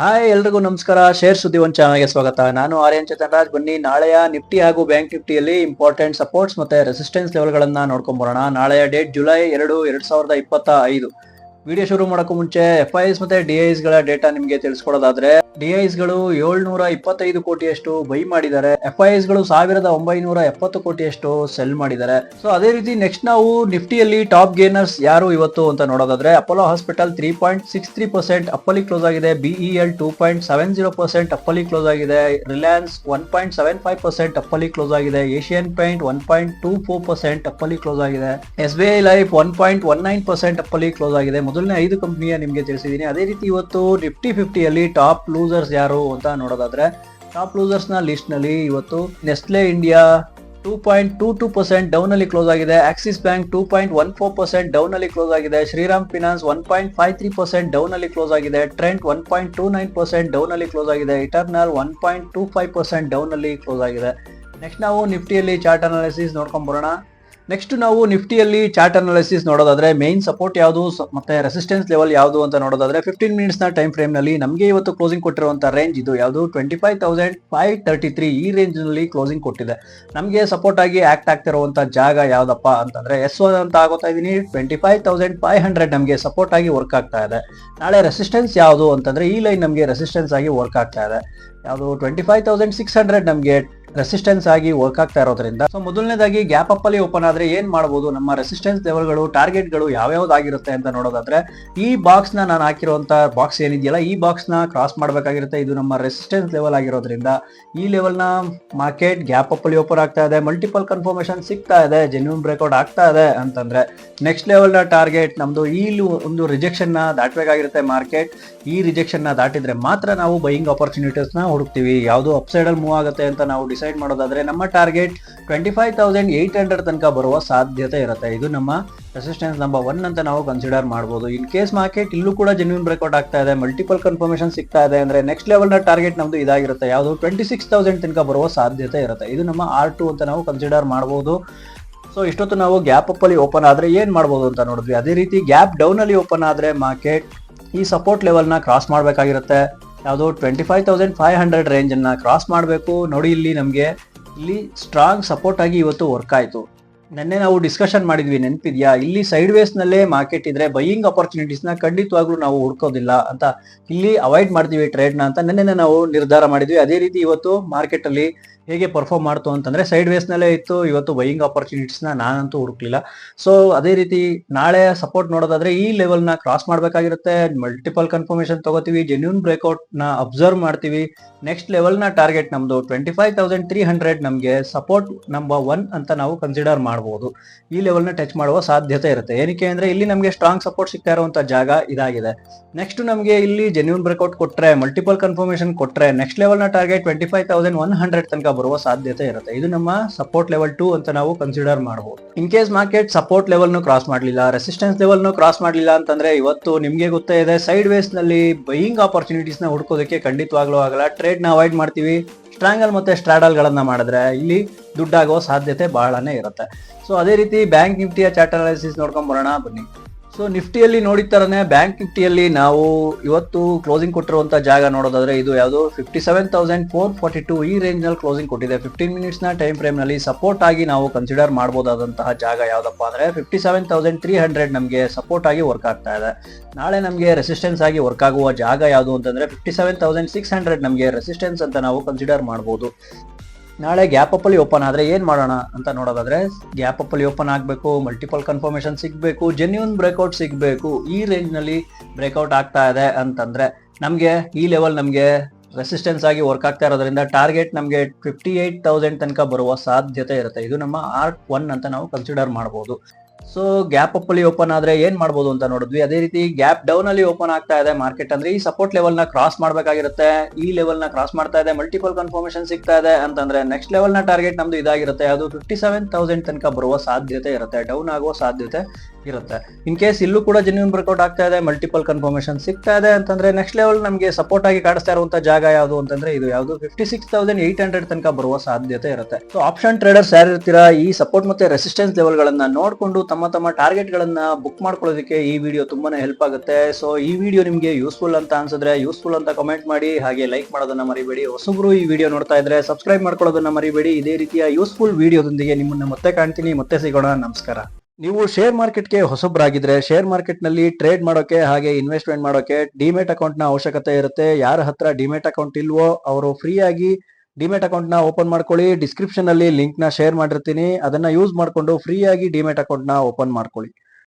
Hi ಎಲ್ರಿಗೂ ನಮಸ್ಕಾರ. Share ಸುದ್ದಿ ಒಂದು ಚಾನಲ್ಗೆ ಸ್ವಾಗತ. ನಾನು ಆರ್ಯನ್ ಚೇತನ್ ಬನ್ನಿ, ನಾಳೆಯ ನಿಫ್ಟಿ ಹಾಗೂ ಬ್ಯಾಂಕ್ ನಿಫ್ಟಿಯಲ್ಲಿ ಇಂಪಾರ್ಟೆಂಟ್ ಸಪೋರ್ಟ್ಸ್ ಮತ್ತೆ ರೆಸಿಸ್ಟೆನ್ಸ್ ಲೆವೆಲ್ಗಳನ್ನ ನೋಡ್ಕೊಂಬರೋಣ ನಾಳೆಯ ಡೇಟ್ ಜುಲೈ ಎರಡು, ಎರಡ್ ಸಾವಿರದ ಇಪ್ಪತ್ತ ಐದು. ವಿಡಿಯೋ ಶುರು ಮಾಡೋಕ್ಕೂ ಮುಂಚೆ ಎಫ್ ಐ ಎಸ್ ಮತ್ತೆ ಡಿ ಐಸ್ಗಳ ಡೇಟಾ ನಿಮಗೆ ತಿಳಿಸ್ಕೊಡೋದಾದ್ರೆ ಡಿ ಐಸ್ಗಳು ಏಳ್ನೂರ ಇಪ್ಪತ್ತೈದು ಕೋಟಿಯಷ್ಟು ಬೈ ಮಾಡಿದ್ದಾರೆ. ಎಫ್ ಐ ಎಸ್ಗಳು ಸಾವಿರದ ಒಂಬೈನೂರ ಎಪ್ಪತ್ತು ಕೋಟಿಯಷ್ಟು ಸೆಲ್ ಮಾಡಿದ್ದಾರೆ. ಸೊ ಅದೇ ರೀತಿ ನೆಕ್ಸ್ಟ್ ನಾವು ನಿಫ್ಟಿಯಲ್ಲಿ ಟಾಪ್ ಗೇನರ್ಸ್ ಯಾರು ಇವತ್ತು ಅಂತ ನೋಡೋದಾದ್ರೆ Apollo hospital three point six three percent ಅಪ್ಪಲ್ಲಿ close ಆಗಿದೆ BEL two point seven zero percent ಅಪ್ಪಲ್ಲಿ close ಆಗಿದೆ Reliance one point seven five percent ಅಪ್ಪಲ್ಲಿ close ಆಗಿದೆ Asian paint one point two four percent ಅಪ್ಪಲ್ಲಿ close ಆಗಿದೆ S B I life one point one nine percent ಅಪ್ಪಲಿ close ಆಗಿದೆ. ಮೊದಲನೇ ಐದು ಕಂಪನಿಯ ನಿಮಗೆ ತಿಳಿಸಿದ್ದೀನಿ ಅದೇ ರೀತಿ ಇವತ್ತು ನಿಫ್ಟಿ ಫಿಫ್ಟಿಯಲ್ಲಿ ಟಾಪ್ ಲೂಸರ್ಸ್ ಯಾರು ಅಂತ ನೋಡೋದಾದ್ರೆ ಟಾಪ್ ಲೂಸರ್ಸ್ನ ನ ಲಿಸ್ಟ್ನಲ್ಲಿ ಇವತ್ತು Nestle India two point two two percent down ಅಲ್ಲಿ ಕ್ಲೋಸ್ ಆಗಿದೆ Axis bank two point one four percent down ಅಲ್ಲಿ ಕ್ಲೋಸ್ ಆಗಿದೆ Shriram finance one point five three percent down ಅಲ್ಲಿ ಕ್ಲೋಸ್ ಆಗಿದೆ Trent one point two nine percent down ಅಲ್ಲಿ close ಆಗಿದೆ Eternal one point two five percent down ಅಲ್ಲಿ close ಆಗಿದೆ. Next ನಾವು ನಿಫ್ಟಿಯಲ್ಲಿ ಚಾರ್ಟ್ ಅನಾಲಿಸಿಸ್ ನೋಡ್ಕೊಂಡ್ ಬರೋಣ. ನೆಕ್ಸ್ಟ್ ನಾವು ನಿಫ್ಟಿಯಲ್ಲಿ ಚಾರ್ಟ್ ಅನಾಲಿಸಿಸ್ ನೋಡೋದಾದ್ರೆ ಮೇನ್ ಸಪೋರ್ಟ್ ಯಾವುದು ಮತ್ತೆ ರೆಸಿಸ್ಟೆನ್ಸ್ ಲೆವೆಲ್ ಯಾವುದು ಅಂತ ನೋಡೋದಾದ್ರೆ ಫಿಫ್ಟೀನ್ ಮಿನಿಟ್ಸ್ನ ಟೈಮ್ ಫ್ರೇಮ್ನಲ್ಲಿ ನಮಗೆ ಇವತ್ತು ಕ್ಲೋಸಿಂಗ್ ಕೊಟ್ಟಿರುವಂತ ರೇಂಜ್ ಇದು. ಯಾವುದು? Twenty five thousand five thirty three ಈ ರೇಂಜ್ನಲ್ಲಿ ಕ್ಲೋಸಿಂಗ್ ಕೊಟ್ಟಿದೆ. ನಮಗೆ ಸಪೋರ್ಟ್ ಆಗಿ ಆಕ್ಟ್ ಆಗ್ತಿರುವಂತ ಜಾಗ ಯಾವ್ದಪ್ಪ ಅಂತಂದ್ರೆ ಎಸ್ ಒನ್ ಅಂತ ಆಗೋತಾ ಇದೀನಿ. Twenty five thousand five hundred ನಮಗೆ ಸಪೋರ್ಟ್ ಆಗಿ ವರ್ಕ್ ಆಗ್ತಾ ಇದೆ. ನಾಳೆ ರೆಸಿಸ್ಟೆನ್ಸ್ ಯಾವುದು ಅಂತಂದ್ರೆ ಈ ಲೈನ್ ನಮಗೆ ರೆಸಿಸ್ಟೆನ್ಸ್ ಆಗಿ ವರ್ಕ್ ಆಗ್ತಾ ಇದೆ. ಯಾವುದು? Twenty five thousand six hundred ನಮಗೆ ರೆಸಿಸ್ಟೆನ್ಸ್ ಆಗಿ ವರ್ಕ್ ಆಗ್ತಾ ಇರೋದ್ರಿಂದ. ಸೊ ಮೊದಲನೇದಾಗಿ ಗ್ಯಾಪ್ ಅಪ್ ಅಲ್ಲಿ ಓಪನ್ ಆದ್ರೆ ಏನ್ ಮಾಡಬಹುದು ನಮ್ಮ ರೆಸಿಸ್ಟೆನ್ಸ್ ಲೆವೆಲ್ಗಳು ಟಾರ್ಗೆಟ್ಗಳು ಯಾವ್ಯಾವ್ದಾಗಿರುತ್ತೆ ಅಂತ ನೋಡೋದಾದ್ರೆ, ಈ ಬಾಕ್ಸ್ನ ನಾನು ಹಾಕಿರುವಂತ ಬಾಕ್ಸ್ ಏನಿದೆಯಲ್ಲ, ಈ ಬಾಕ್ಸ್ನ ಕ್ರಾಸ್ ಮಾಡಬೇಕಾಗಿರುತ್ತೆ. ಇದು ನಮ್ಮ ರೆಸಿಸ್ಟೆನ್ಸ್ ಲೆವೆಲ್ ಆಗಿರೋದ್ರಿಂದ. ಈ ಲೆವೆಲ್ನ ಮಾರ್ಕೆಟ್ ಗ್ಯಾಪ್ ಅಪ್ ಅಲ್ಲಿ ಓಪನ್ ಆಗ್ತಾ ಇದೆ. ಮಲ್ಟಿಪಲ್ ಕನ್ಫರ್ಮೇಶನ್ ಸಿಗ್ತಾ ಇದೆ. ಜೆನ್ಯೂನ್ ಬ್ರೇಕ್ಔಟ್ ಆಗ್ತಾ ಇದೆ ಅಂತಂದ್ರೆ ನೆಕ್ಸ್ಟ್ ಲೆವೆಲ್ನ ಟಾರ್ಗೆಟ್ ನಮ್ದು ಈ ಒಂದು ರಿಜೆಕ್ಷನ್ನ ದಾಟಬೇಕಾಗಿರುತ್ತೆ ಮಾರ್ಕೆಟ್ ಈ ರಿಜೆಕ್ಷನ್ನ ದಾಟಿದ್ರೆ ಮಾತ್ರ ನಾವು ಬೈಯಿಂಗ್ ಆಪರ್ಚುನಿಟೀಸ್ನ ಹುಡುಕ್ತೀವಿ. ಯಾವುದು ಅಪ್ಸೈಡ್ ಅಲ್ಲಿ ಮೂವ್ ಆಗುತ್ತೆ ಅಂತ ನಾವು ಡಿಸೈಡ್ ಮಾಡೋದಾದ್ರೆ ನಮ್ಮ target twenty five thousand eight hundred ತನಕ ಬರುವ ಸಾಧ್ಯತೆ ಇರುತ್ತೆ. ಇದು ನಮ್ಮ ರೆಸಿಸ್ಟೆನ್ಸ್ ನಂಬರ್ ಒನ್ ಅಂತ ನಾವು ಕನ್ಸಿಡರ್ ಮಾಡಬಹುದು ಇನ್ ಕೇಸ್ ಮಾರ್ಕೆಟ್ ಇಲ್ಲೂ ಕೂಡ ಜೆನ್ಯೂನ್ ಬ್ರೇಕ್ಔಟ್ ಆಗ್ತಾ ಇದೆ ಮಲ್ಟಿಪಲ್ ಕನ್ಫರ್ಮೇಶನ್ ಸಿಗ್ತಾ ಇದೆ, ಅಂದ್ರೆ ನೆಕ್ಸ್ಟ್ ಲೆವೆಲ್ನ ಟಾರ್ಗೆಟ್ ನಮ್ದು ಇದಾಗಿರುತ್ತೆ. ಯಾವುದು ಟ್ವೆಂಟಿ ಸಿಕ್ಸ್ ತೌಸಂಡ್ ತನಕ ಬರುವ ಸಾಧ್ಯತೆ ಇರುತ್ತೆ. ಇದು ನಮ್ಮ ಆರ್ ಟು ಅಂತ ನಾವು ಕನ್ಸಿಡರ್ ಮಾಡಬಹುದು ಸೊ ಇಷ್ಟೊತ್ತು ನಾವು ಗ್ಯಾಪ್ ಅಪ್ ಅಲ್ಲಿ ಓಪನ್ ಆದ್ರೆ ಏನ್ ಮಾಡ್ಬೋದು ಅಂತ ನೋಡಿದ್ವಿ. ಅದೇ ರೀತಿ ಗ್ಯಾಪ್ ಡೌನ್ ಅಲ್ಲಿ ಓಪನ್ ಆದ್ರೆ ಮಾರ್ಕೆಟ್ ಈ ಸಪೋರ್ಟ್ ಲೆವೆಲ್ನ ಕ್ರಾಸ್ ಮಾಡಬೇಕಾಗಿರುತ್ತೆ. ಯಾವುದು twenty five thousand five hundred ರೇಂಜನ್ನು cross ಮಾಡಬೇಕು. ನೋಡಿ ಇಲ್ಲಿ ನಮಗೆ ಇಲ್ಲಿ ಸ್ಟ್ರಾಂಗ್ ಸಪೋರ್ಟ್ ಆಗಿ ಇವತ್ತು ವರ್ಕ್ ಆಯ್ತು. ನಿನ್ನೆ ನಾವು ಡಿಸ್ಕಷನ್ ಮಾಡಿದ್ವಿ, ನೆನಪಿದ್ಯಾ? ಇಲ್ಲಿ ಸೈಡ್ ವೇಸ್ ನಲ್ಲೇ ಮಾರ್ಕೆಟ್ ಇದ್ರೆ ಬೈಯಿಂಗ್ ಅಪರ್ಚುನಿಟೀಸ್ನ ಖಂಡಿತವಾಗ್ಲೂ ನಾವು ಹುಡ್ಕೋದಿಲ್ಲ ಅಂತ ಇಲ್ಲಿ ಅವಾಯ್ಡ್ ಮಾಡ್ತೀವಿ ಟ್ರೇಡ್ನ ಅಂತ ನಿನ್ನೆ ನಾವು ನಿರ್ಧಾರ ಮಾಡಿದ್ವಿ. ಅದೇ ರೀತಿ ಇವತ್ತು ಮಾರ್ಕೆಟ್ ಅಲ್ಲಿ ಹೇಗೆ ಪರ್ಫಾರ್ಮ್ ಮಾಡ್ತು ಅಂತಂದ್ರೆ ಸೈಡ್ ವೇಸ್ ನಲ್ಲೇ ಇತ್ತು. ಇವತ್ತು ಬೈಯಿಂಗ್ ಅಪರ್ಚುನಿಟೀಸ್ನ ನಾನಂತೂ ಹುಡುಕ್ಲಿಲ್ಲ. ಸೊ ಅದೇ ರೀತಿ ನಾಳೆ ಸಪೋರ್ಟ್ ನೋಡೋದಾದ್ರೆ ಈ ಲೆವೆಲ್ನ ಕ್ರಾಸ್ ಮಾಡ್ಬೇಕಾಗಿರುತ್ತೆ. ಮಲ್ಟಿಪಲ್ ಕನ್ಫರ್ಮೇಶನ್ ತಗೋತೀವಿ ಜೆನ್ಯೂನ್ ಬ್ರೇಕ್ಔಟ್ನ ಅಬ್ಸರ್ವ್ ಮಾಡ್ತೀವಿ. ನೆಕ್ಸ್ಟ್ ಲೆವೆಲ್ನ ಟಾರ್ಗೆಟ್ ನಮ್ದು twenty five thousand three hundred ನಮಗೆ ಸಪೋರ್ಟ್ ನಂಬರ್ ಒನ್ ಅಂತ ನಾವು ಕನ್ಸಿಡರ್ ಮಾಡಬಹುದು ಈ ಲೆವೆಲ್ನ ಟಚ್ ಮಾಡುವ ಸಾಧ್ಯತೆ ಇರುತ್ತೆ. ಏನಕ್ಕೆ ಅಂದ್ರೆ ಇಲ್ಲಿ ನಮಗೆ ಸ್ಟ್ರಾಂಗ್ ಸಪೋರ್ಟ್ ಸಿಗ್ತಾ ಇರುವಂತಹ ಜಾಗ ಇದಾಗಿದೆ. ನೆಕ್ಸ್ಟ್ ನಮಗೆ ಇಲ್ಲಿ ಜೆನ್ಯೂನ್ ಬ್ರೇಕ್ಔಟ್ ಕೊಟ್ಟರೆ ಮಲ್ಟಿಪಲ್ ಕನ್ಫರ್ಮೇಶನ್ ಕೊಟ್ಟರೆ next ಲೆವೆಲ್ನ target twenty five thousand one hundred ತನಕ ಬರುವ ಸಾಧ್ಯತೆ ಇರುತ್ತೆ. ಇದು ನಮ್ಮ ಸಪೋರ್ಟ್ ಲೆವೆಲ್ ಟೂ ಅಂತ ನಾವು ಕನ್ಸಿಡರ್ ಮಾಡಬಹುದು in case market support level ನು ಕ್ರಾಸ್ ಮಾಡಲಿಲ್ಲ ರೆಸಿಸ್ಟೆನ್ಸ್ ಲೆವೆಲ್ ನು ಕ್ರಾಸ್ ಮಾಡಲಿಲ್ಲ ಅಂತಂದ್ರೆ ಇವತ್ತು ನಿಮಗೆ ಗೊತ್ತೇ ಇದೆ ಸೈಡ್ ವೇಸ್ನಲ್ಲಿ ಬೈಯಿಂಗ್ ಆಪರ್ಚುನಿಟೀಸ್ನ ಹುಡ್ಕೋದಕ್ಕೆ ಖಂಡಿತವಾಗ್ಲೂ ಆಗಲ್ಲ. ಟ್ರೇಡ್ನ ಅವಾಯ್ಡ್ ಮಾಡ್ತೀವಿ. ಸ್ಟ್ರಾಂಗಲ್ ಮತ್ತೆ ಸ್ಟ್ರಾಡಲ್ ಗಳನ್ನ ಮಾಡಿದ್ರೆ ಇಲ್ಲಿ ದುಡ್ಡಾಗುವ ಸಾಧ್ಯತೆ ಬಹಳನೇ ಇರುತ್ತೆ. ಸೊ ಅದೇ ರೀತಿ ಬ್ಯಾಂಕ್ ನಿಫ್ಟಿಯ ಚಾರ್ಟ್ ಅನಾಲಿಸಿಸ್ ನೋಡ್ಕೊಂಡ್ ಬರೋಣ ಬನ್ನಿ. ಸೊ ನಿಫ್ಟಿಯಲ್ಲಿ ನೋಡಿದ ತರನೇ ಬ್ಯಾಂಕ್ ನಿಫ್ಟಿಯಲ್ಲಿ ನಾವು ಇವತ್ತು ಕ್ಲೋಸಿಂಗ್ ಕೊಟ್ಟಿರುವಂತ ಜಾಗ ನೋಡೋದಾದ್ರೆ ಇದು ಯಾವುದು? Fifty seven thousand four forty two ಈ ರೇಂಜ್ನಲ್ಲಿ ಕ್ಲೋಸಿಂಗ್ ಕೊಟ್ಟಿದೆ. ಫಿಫ್ಟೀನ್ ಮಿನಿಟ್ಸ್ನ ಟೈಮ್ ಫ್ರೇಮ್ನಲ್ಲಿ ಸಪೋರ್ಟ್ ಆಗಿ ನಾವು ಕನ್ಸಿಡರ್ ಮಾಡಬಹುದಾದಂತಹ ಜಾಗ ಯಾವ್ದಪ್ಪ ಅಂದ್ರೆ fifty seven thousand three hundred ನಮಗೆ ಸಪೋರ್ಟ್ ಆಗಿ ವರ್ಕ್ ಆಗ್ತಾ ಇದೆ. ನಾಳೆ ನಮಗೆ ರೆಸಿಸ್ಟೆನ್ಸ್ ಆಗಿ ವರ್ಕ್ ಆಗುವ ಜಾಗ ಯಾವುದು ಅಂತಂದ್ರೆ fifty seven thousand six hundred ನಮಗೆ ರೆಸಿಸ್ಟೆನ್ಸ್ ಅಂತ ನಾವು ಕನ್ಸಿಡರ್ ಮಾಡಬಹುದು ನಾಳೆ ಗ್ಯಾಪ್ ಅಲ್ಲಿ ಓಪನ್ ಆದ್ರೆ ಏನ್ ಮಾಡೋಣ ಅಂತ ನೋಡೋದಾದ್ರೆ, ಗ್ಯಾಪ್ ಅಲ್ಲಿ ಓಪನ್ ಆಗಬೇಕು ಮಲ್ಟಿಪಲ್ ಕನ್ಫರ್ಮೇಷನ್ ಸಿಗ್ಬೇಕು ಜೆನ್ಯೂನ್ ಬ್ರೇಕ್ಔಟ್ ಸಿಗ್ಬೇಕು. ಈ ರೇಂಜ್ನಲ್ಲಿ ಬ್ರೇಕ್ಔಟ್ ಆಗ್ತಾ ಇದೆ ಅಂತಂದ್ರೆ, ನಮಗೆ ಈ ಲೆವೆಲ್ ನಮಗೆ ರೆಸಿಸ್ಟೆನ್ಸ್ ಆಗಿ ವರ್ಕ್ ಆಗ್ತಾ ಇರೋದ್ರಿಂದ ಟಾರ್ಗೆಟ್ ನಮಗೆ ಫಿಫ್ಟಿ ಏಟ್ ತೌಸಂಡ್ ತನಕ ಬರುವ ಸಾಧ್ಯತೆ ಇರುತ್ತೆ. ಇದು ನಮ್ಮ ಆರ್ಟ್ ಒನ್ ಅಂತ ನಾವು ಕನ್ಸಿಡರ್ ಮಾಡಬಹುದು ಸೊ ಗ್ಯಾಪ್ ಅಪ್ ಅಲ್ಲಿ ಓಪನ್ ಆದ್ರೆ ಏನ್ ಮಾಡಬಹುದು ಅಂತ ನೋಡಿದ್ವಿ. ಅದೇ ರೀತಿ ಗ್ಯಾಪ್ ಡೌನ್ ಅಲ್ಲಿ ಓಪನ್ ಆಗ್ತಾ ಇದೆ ಮಾರ್ಕೆಟ್ ಅಂದ್ರೆ ಈ ಸಪೋರ್ಟ್ ಲೆವೆಲ್ನ ಕ್ರಾಸ್ ಮಾಡಬೇಕಾಗಿರುತ್ತೆ. ಈ ಲೆವೆಲ್ನ ಕ್ರಾಸ್ ಮಾಡ್ತಾ ಇದೆ ಮಲ್ಟಿಪಲ್ ಕನ್ಫರ್ಮೇಶನ್ ಸಿಗ್ತಾ ಇದೆ ಅಂತಂದ್ರೆ ನೆಕ್ಸ್ಟ್ ಲೆವೆಲ್ನ ಟಾರ್ಗೆಟ್ ನಮ್ದು ಇದಾಗಿರುತ್ತೆ. ಅದು ಫಿಫ್ಟಿ ಸೆವೆನ್ ತೌಸಂಡ್ ತನಕ ಬರುವ ಸಾಧ್ಯತೆ ಇರುತ್ತೆ ಡೌನ್ ಆಗುವ ಸಾಧ್ಯತೆ ಇರುತ್ತೆ. ಇನ್ ಕೇಸ್ ಇಲ್ಲೂ ಕೂಡ ಜೆನ್ಯೂನ್ ಬ್ರೇಕ್ಔಟ್ ಆಗ್ತಾ ಇದೆ ಮಲ್ಟಿಪಲ್ ಕನ್ಫರ್ಮೇಶನ್ ಸಿಗ್ತಾ ಇದೆ ಅಂತಂದ್ರೆ ನೆಕ್ಸ್ಟ್ ಲೆವೆಲ್ ನಮಗೆ ಸಪೋರ್ಟ್ ಆಗಿ ಕಾಣಿಸ್ತಾ ಇರುವಂತ ಜಾಗ ಯಾವುದು ಅಂತಂದ್ರೆ ಇದು ಯಾವುದು? Fifty six thousand eight hundred ತನಕ ಬರುವ ಸಾಧ್ಯತೆ ಇರುತ್ತೆ. ಸೊ ಆಪ್ಷನ್ ಟ್ರೇಡರ್ಸ್ ಯಾರಿರ್ತೀರಾ? ಈ ಸಪೋರ್ಟ್ ಮತ್ತೆ ರೆಸಿಸ್ಟೆನ್ಸ್ ಲೆವೆಲ್ ಗಳನ್ನ ನೋಡ್ಕೊಂಡು ತಮ್ಮ ತಮ್ಮ ಟಾರ್ಗೆಟ್ ಗಳನ್ನ ಬುಕ್ ಮಾಡ್ಕೊಳ್ಳೋದಕ್ಕೆ ಈ ವಿಡಿಯೋ ತುಂಬಾನೇ ಹೆಲ್ಪ್ ಆಗುತ್ತೆ. ಸೊ ಈ ವಿಡಿಯೋ ನಿಮಗೆ ಯೂಸ್ಫುಲ್ ಅಂತ ಅನ್ಸಿದ್ರೆ ಯೂಸ್ಫುಲ್ ಅಂತ ಕಮೆಂಟ್ ಮಾಡಿ, ಹಾಗೆ ಲೈಕ್ ಮಾಡೋದನ್ನ ಮರಿಬೇಡಿ. ಹೊಸಬ್ರು ಈ ವಿಡಿಯೋ ನೋಡ್ತಾ ಇದ್ರೆ ಸಬ್ಸ್ಕ್ರೈಬ್ ಮಾಡ್ಕೊಳ್ಳೋದನ್ನ ಮರಿಬೇಡಿ. ಇದೇ ರೀತಿಯ ಯೂಸ್ಫುಲ್ ವಿಡಿಯೋದೊಂದಿಗೆ ನಿಮ್ಮನ್ನ ಮತ್ತೆ ಕಾಣ್ತೀನಿ, ಮತ್ತೆ ಸಿಗೋಣ. ನಮಸ್ಕಾರ. ನೀವು ಶೇರ್ ಮಾರ್ಕೆಟ್ಗೆ ಹೊಸಬ್ರಾಗಿದ್ರೆ ಶೇರ್ ಮಾರ್ಕೆಟ್ನಲ್ಲಿ ಟ್ರೇಡ್ ಮಾಡೋಕೆ, ಹಾಗೆ ಇನ್ವೆಸ್ಟ್ಮೆಂಟ್ ಮಾಡೋಕೆ ಡಿಮೆಟ್ ಅಕೌಂಟ್ನ ಅವಶ್ಯಕತೆ ಇರುತ್ತೆ. ಯಾರ ಹತ್ರ ಡಿಮೆಟ್ ಅಕೌಂಟ್ ಇಲ್ವೋ, ಅವರು ಫ್ರೀ ಆಗಿ ಡಿಮೆಟ್ ಅಕೌಂಟ್ನ ಓಪನ್ ಮಾಡ್ಕೊಳ್ಳಿ. ಡಿಸ್ಕ್ರಿಪ್ಷನ್ ಅಲ್ಲಿ ಲಿಂಕ್ನ ಶೇರ್ ಮಾಡಿರ್ತೀನಿ. ಅದನ್ನ ಯೂಸ್ ಮಾಡ್ಕೊಂಡು ಫ್ರೀ ಆಗಿ ಡಿಮೆಟ್ ಅಕೌಂಟ್ನ ಓಪನ್ ಮಾಡ್ಕೊಳ್ಳಿ.